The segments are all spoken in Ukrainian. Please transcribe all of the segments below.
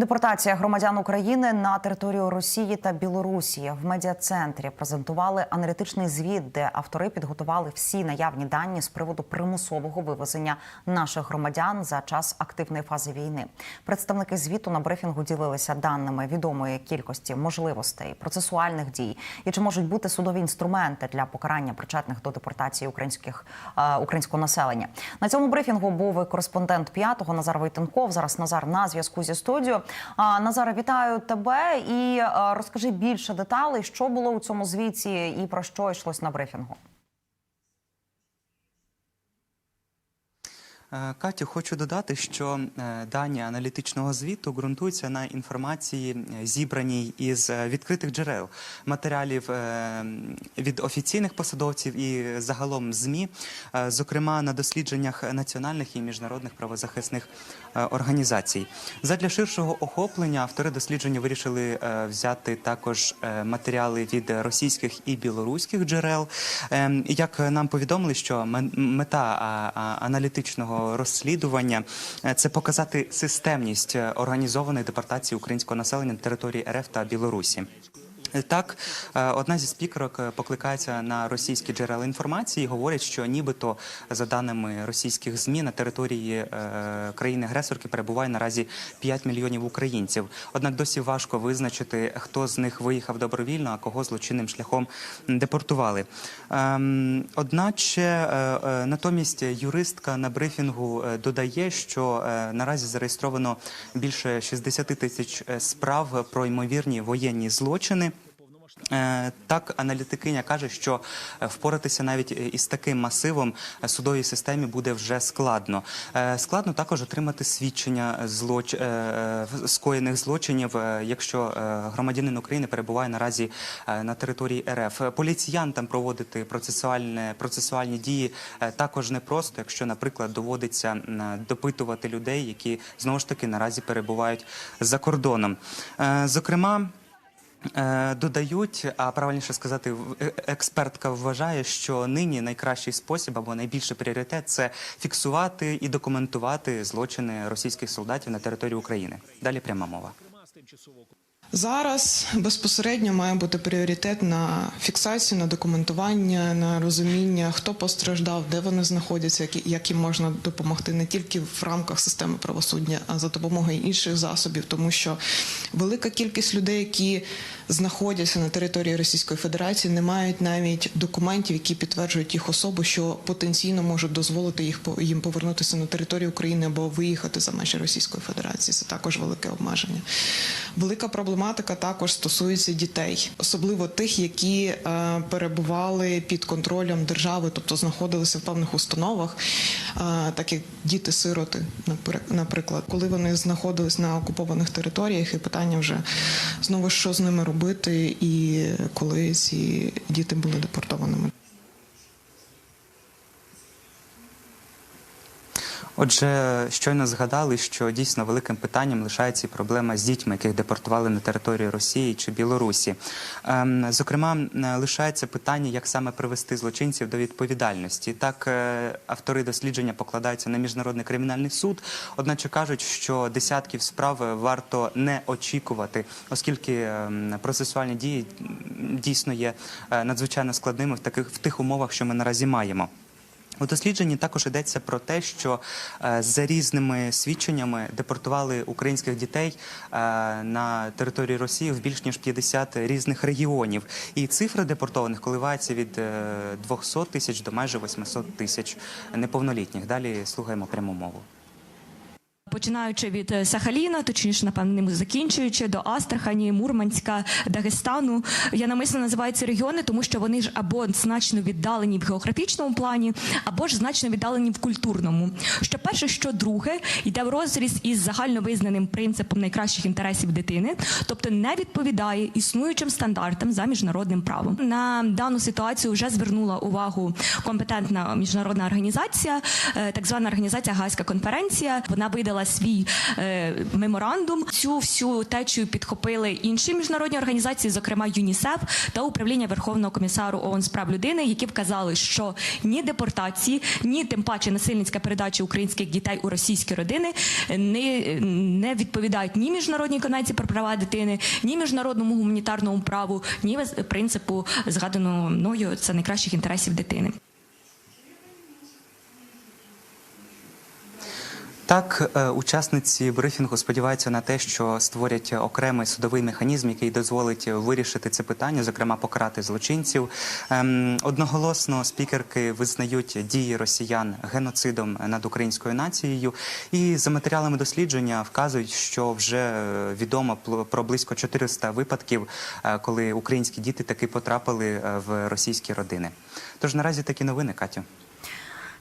Депортація громадян України на територію Росії та Білорусі в медіа-центрі презентували аналітичний звіт, де автори підготували всі наявні дані з приводу примусового вивезення наших громадян за час активної фази війни. Представники звіту на брифінгу ділилися даними відомої кількості можливостей, процесуальних дій і чи можуть бути судові інструменти для покарання причетних до депортації українських е, українського населення. На цьому брифінгу був і кореспондент п'ятого Назар Войтенков. Зараз Назар на зв'язку зі студією. А, Назаре, вітаю тебе і е, розкажи більше деталей, що було у цьому звіті і про що йшлось на брифінгу. Катю, хочу додати, що е, дані аналітичного звіту ґрунтуються на інформації, е, зібраній із е, відкритих джерел, матеріалів е, від офіційних посадовців і загалом ЗМІ, е, зокрема на дослідженнях національних і міжнародних правозахисних е, організацій. Задля ширшого охоплення автори дослідження вирішили е, взяти також е, матеріали від російських і білоруських джерел. Ем, Як нам повідомили, що мета аналітичного розслідування е, це показати системність е, організованої депортації українського населення на території РФ та Білорусі. Так, е, одна зі спікерок е, покликається на російські джерела інформації. і Говорять, що нібито за даними російських змі на території е, країни-агресорки перебуває наразі 5 мільйонів українців. Однак досі важко визначити, хто з них виїхав добровільно, а кого злочинним шляхом депортували. Ем, Одначе натомість юристка на брифінгу додає, що наразі зареєстровано більше 60 тисяч справ про ймовірні воєнні злочини. Е, Так, аналітикиня каже, що е, впоратися навіть е, із таким масивом судовій системі буде вже складно. Складно також отримати свідчення злоч... скоєних злочинів, якщо громадянин України перебуває наразі на території РФ. Поліціянтам проводити процесуальне процесуальні дії також непросто, якщо, наприклад, доводиться допитувати людей, які знову ж таки наразі перебувають за кордоном. Зокрема. Е, Додають, а правильніше сказати, е- експертка вважає, що нині найкращий спосіб або найбільший пріоритет це фіксувати і документувати злочини російських солдатів на території України. Далі пряма мова. Зараз безпосередньо має бути пріоритет на фіксацію, на документування, на розуміння, хто постраждав, де вони знаходяться, як, їм можна допомогти не тільки в рамках системи правосуддя, а за допомогою інших засобів, тому що велика кількість людей, які знаходяться на території Російської Федерації, не мають навіть документів, які підтверджують їх особу, що потенційно можуть дозволити їх їм повернутися на територію України або виїхати за межі Російської Федерації. Це також велике обмеження. Велика проблематика також стосується дітей, особливо тих, які е, перебували під контролем держави, тобто знаходилися в певних установах, е, так як діти-сироти, напри- наприклад, коли вони знаходились на окупованих територіях, і питання вже знову що з ними робити, і коли ці діти були депортованими. Отже, щойно згадали, що дійсно великим питанням лишається і проблема з дітьми, яких депортували на територію Росії чи Білорусі. Ем, Зокрема, лишається питання, як саме привести злочинців до відповідальності. Так, е, автори дослідження покладаються на міжнародний кримінальний суд, одначе кажуть, що десятків справ варто не очікувати, оскільки ем, процесуальні дії дійсно є е, надзвичайно складними в таких в тих умовах, що ми наразі маємо. У дослідженні також йдеться про те, що е, за різними свідченнями депортували українських дітей е, на території Росії в більш ніж 50 різних регіонів. І цифра депортованих коливається від е, 200 тисяч до майже 800 тисяч неповнолітніх. Далі слухаємо пряму мову. Починаючи від е, Сахаліна, точніше, напевно, ним закінчуючи до Астрахані, Мурманська, Дагестану. Я намисно називаю ці регіони, тому що вони ж або значно віддалені в географічному плані, або ж значно віддалені в культурному. Що перше, що друге, йде в розріз із загальновизнаним принципом найкращих інтересів дитини, тобто не відповідає існуючим стандартам за міжнародним правом. На дану ситуацію вже звернула увагу компетентна міжнародна організація, е, так звана організація Гаазька конференція. Вона видала підписала свій е, меморандум. Цю всю течію підхопили інші міжнародні організації, зокрема ЮНІСЕФ та управління Верховного комісару ООН з прав людини, які вказали, що ні депортації, ні тим паче насильницька передача українських дітей у російські родини не, не відповідають ні міжнародній конвенції про права дитини, ні міжнародному гуманітарному праву, ні принципу згаданого мною це найкращих інтересів дитини. Так, е, учасниці брифінгу сподіваються на те, що створять окремий судовий механізм, який дозволить вирішити це питання, зокрема покарати злочинців. Ем, Одноголосно спікерки визнають дії росіян геноцидом над українською нацією, і за матеріалами дослідження вказують, що вже е, відомо про близько 400 випадків, е, коли українські діти таки потрапили в російські родини. Тож наразі такі новини, Катю.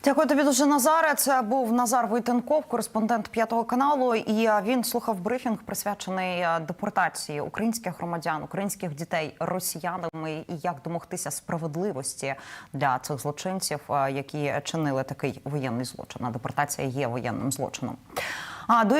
Дякую тобі дуже, Назаре. Це був Назар Войтенков, кореспондент п'ятого каналу. І він слухав брифінг, присвячений депортації українських громадян, українських дітей росіянами, і як домогтися справедливості для цих злочинців, які чинили такий воєнний злочин. А депортація є воєнним злочином. А до